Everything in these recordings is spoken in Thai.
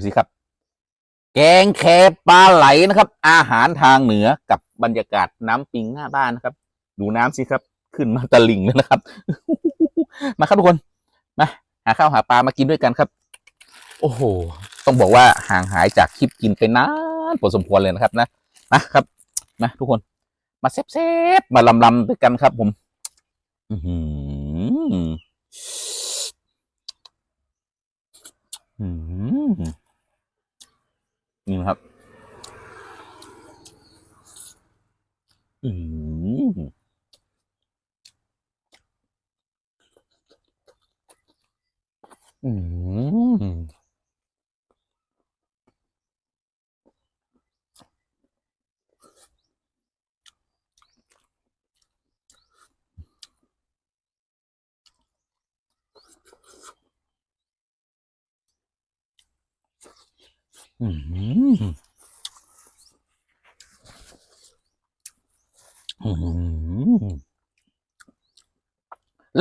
ดูสิครับ แกงแคปลาไหลนะครับ อาหารทางเหนือกับบรรยากาศน้ำปิงหน้าบ้านนะครับ ดูน้ำสิครับ ขึ้นมาตะลิงเลยนะครับ มาครับทุกคนมาหาข้าวหาปลามากินด้วยกันครับ โอ้โห ต้องบอกว่าห่างหายจากคลิปกินไปนานพอสมควรเลยนะครับนะนะครับนะทุกคน มาเซฟๆมาลำๆด้วยกันครับ ผม อือหืออืม นี่ครับ อืมอืม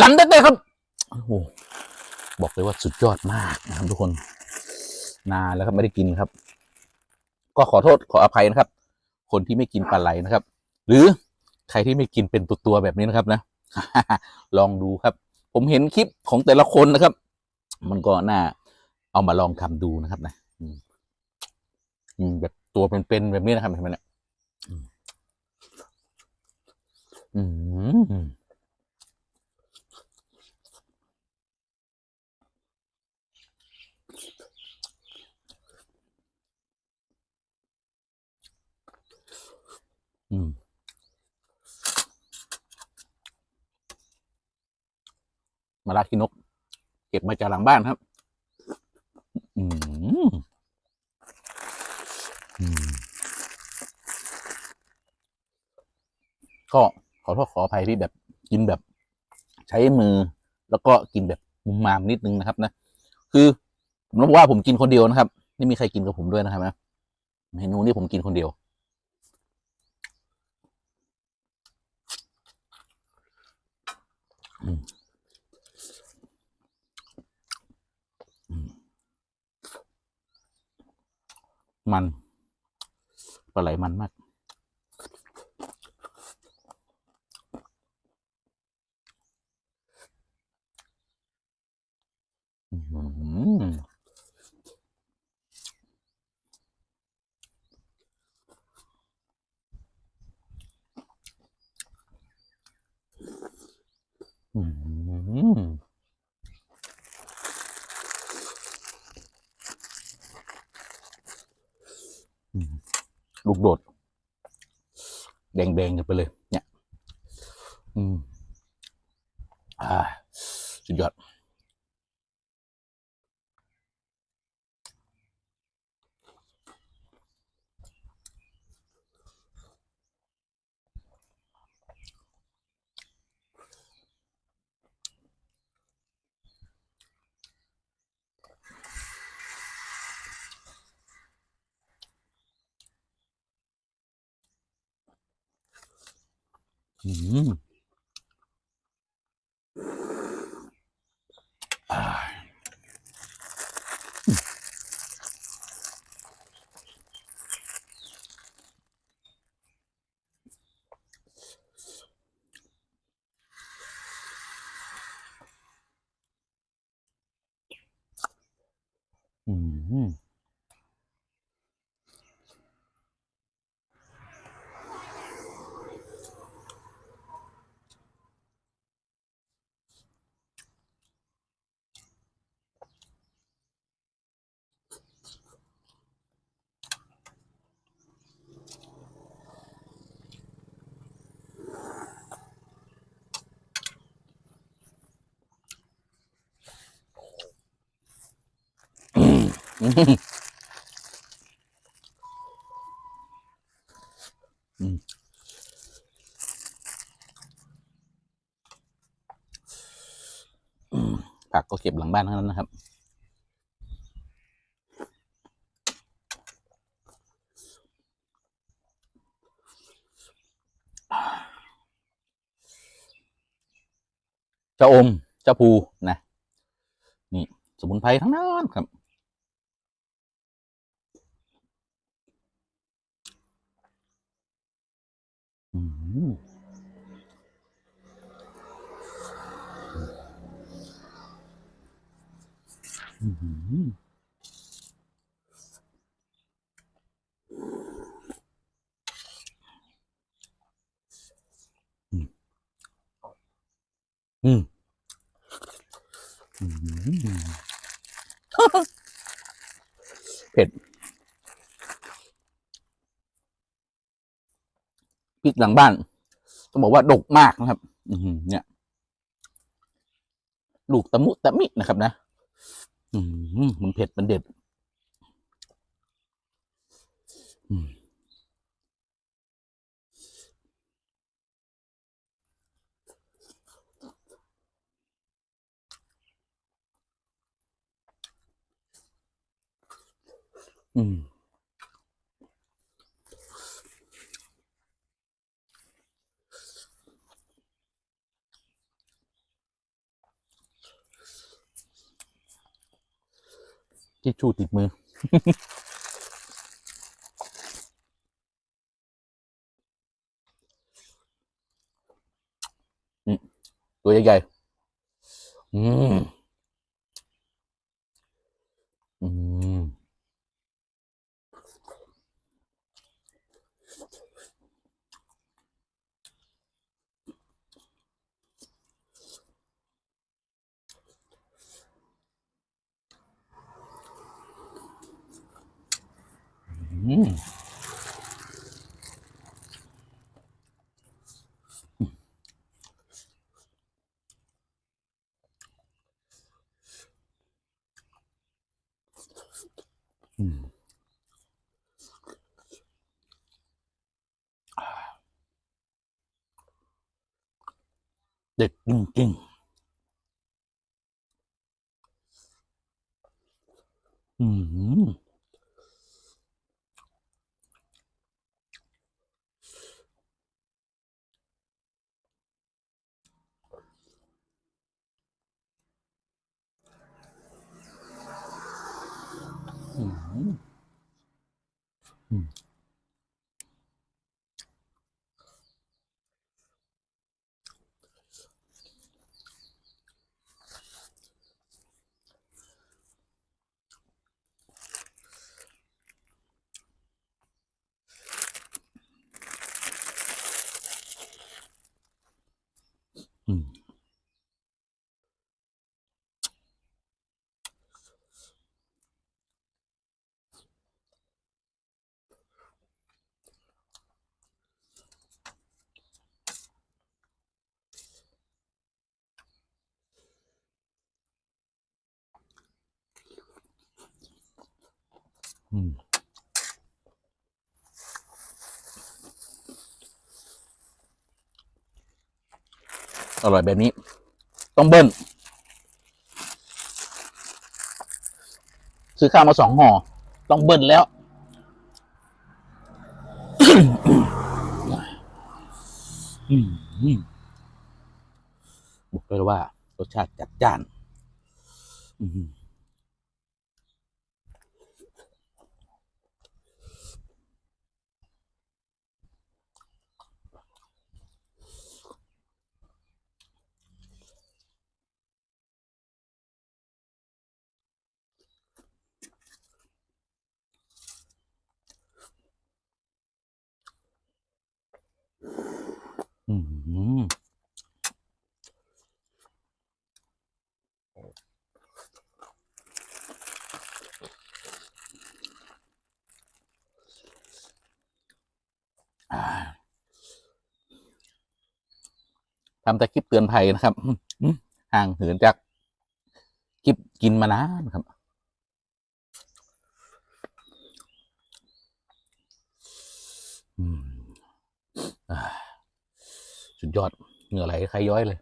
ล้ำได้เลยครับ โอ้โห บอกเลยว่าสุดยอดมากนะครับทุกคน นานแล้วครับไม่ได้กินครับ ก็ขอโทษขออภัยนะครับ คนที่ไม่กินปลาไหลนะครับ หรือใครที่ไม่กินเป็นตัวๆแบบนี้นะครับ นะ ลองดูครับ ผมเห็นคลิปของแต่ละคนนะครับ มันก็น่าเอามาลองทำดูนะครับนะ อืมแบบตัวเป็นๆแบบนี้นะครับเห็นไหมเนี่ยอืมอืมมมาลาคินก เก็บมาจากหลังบ้านครับ อืม อืม ก็ขอโทษขออภัยที่แบบกินแบบใช้มือ แล้วก็กินแบบมุมมามนิดนึงนะครับนะ คือผมต้องบว่าผมกินคนเดียวนะครับ ไม่มีใครกินกับผมด้วยนะครับนะเมนูนี้ผมกินคนเดียวมันปลาไหลมันมาก อืมอืมอืม ลูกโดด แดงๆกันไปเลย เนี่ย อืม อ่า สุดยอด อื ผักก็เก็บหลังบ้านทั้งนั้นนะครับ เจ้าอม เจ้าภูนะ นี่ สมุนไพรทั้งนั้นครับ อื้อหืออืมอืมอืมเผ็ด พริกหลังบ้าน ต้องบอกว่าดกมากนะครับ อืเนี่ย ลูกตะมุตะมินะครับนะ อืมมันเผ็ดมันเด็ดอืม ทิชชู่ติดมือ ตัวใหญ่ๆอืม อืมอืมเด็ อร่อยแบบนี้ ต้องเบิ้ลซื้อข้าวมาสองห่อ ต้องเบิ้ลแล้ว บอกเลยว่า รสชาติจัดจ้าน อืม อืมทำแต่คลิปเตือนภัยนะครับ ห่างเหินจากคลิปกินมานานครับ อืมอ่า สุดยอดเหงื่อไหลใครย้อยเลย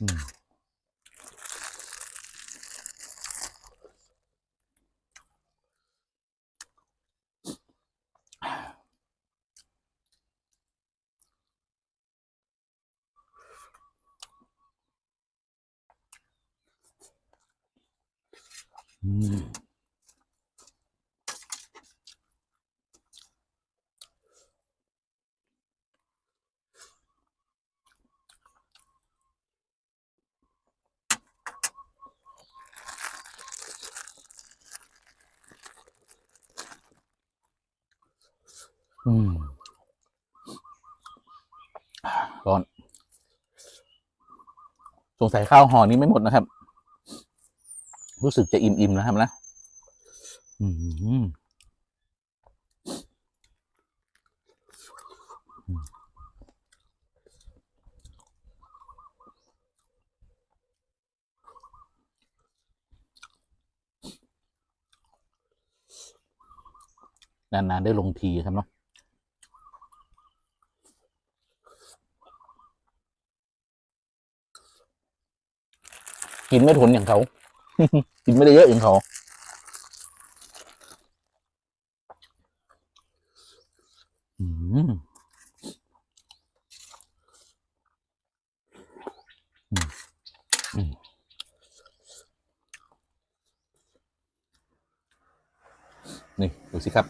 อืม ร้อน สงสัยข้าวห่อนี้ไม่หมดนะครับ รู้สึกจะอิ่มๆนะครับนะอืมนานๆได้ลงทีครับเนาะ กินไม่ทนอย่างเขา กินไม่ได้เยอะอย่างเขาอืมอืมนี่ดูสิครับ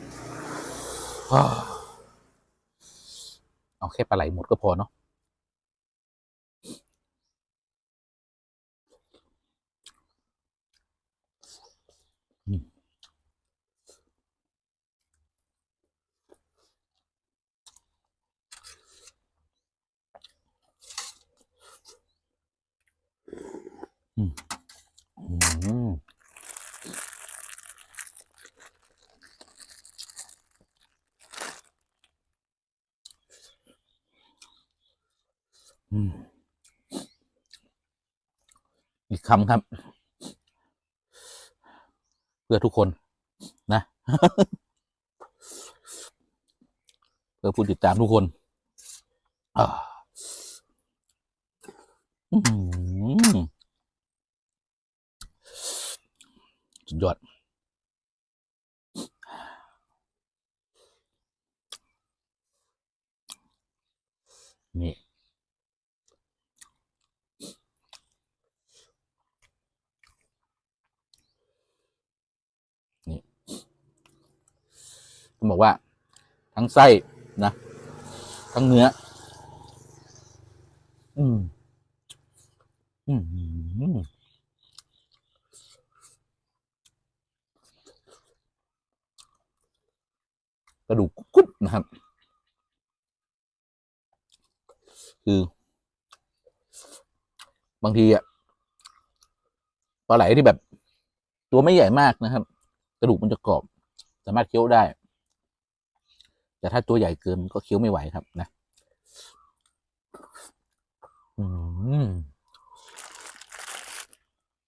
อเอาแค่ปลาไหลหมดก็พอเนาะ อืม อีกคำครับ เพื่อทุกคน นะเพื่อผู้ติดตามทุกคนสุดยอดนี่ต้อง บอกว่า ทั้งไส้นะ ทั้งเนื้อ อืม อืมกระดูกกรุบนะครับ คือ บางทีอะปลาไหลที่แบบ ตัวไม่ใหญ่มากนะครับ กระดูกมันจะกรอบ สามารถเคี้ยวได้ แต่ถ้าตัวใหญ่เกินก็เคี้ยวไม่ไหวครับนะอืม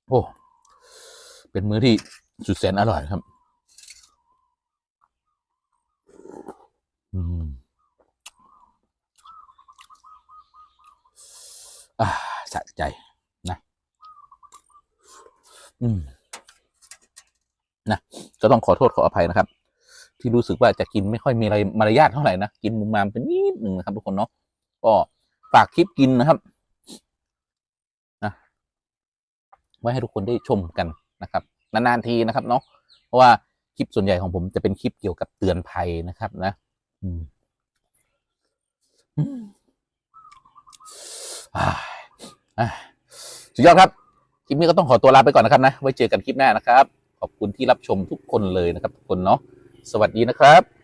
โอ้ เป็นมื้อที่สุดแสนอร่อยครับ อืมอ่าสะใจนะ อืมนะ ก็ต้องขอโทษขออภัยนะครับ ที่รู้สึกว่าจะกินไม่ค่อยมีอะไรมารยาทเท่าไหร่นะกินมุมมามเป็นนิดหนึ่งนะครับ ทุกคนเนาะก็ฝากคลิปกินนะครับนะไว้ให้ทุกคนได้ชมกันนะครับนานๆทีนะครับ เนาะเพราะว่าคลิปส่วนใหญ่ของผมจะเป็นคลิปเกี่ยวกับเตือนภัยนะครับ นะอืมอืมอ่าอ่าสุดยอดครับคลิปนี้ก็ต้องขอตัวลาไปก่อนนะครับนะ ไว้เจอกันคลิปหน้านะครับ ขอบคุณที่รับชมทุกคนเลยนะครับ ทุกคนเนาะ สวัสดีนะครับ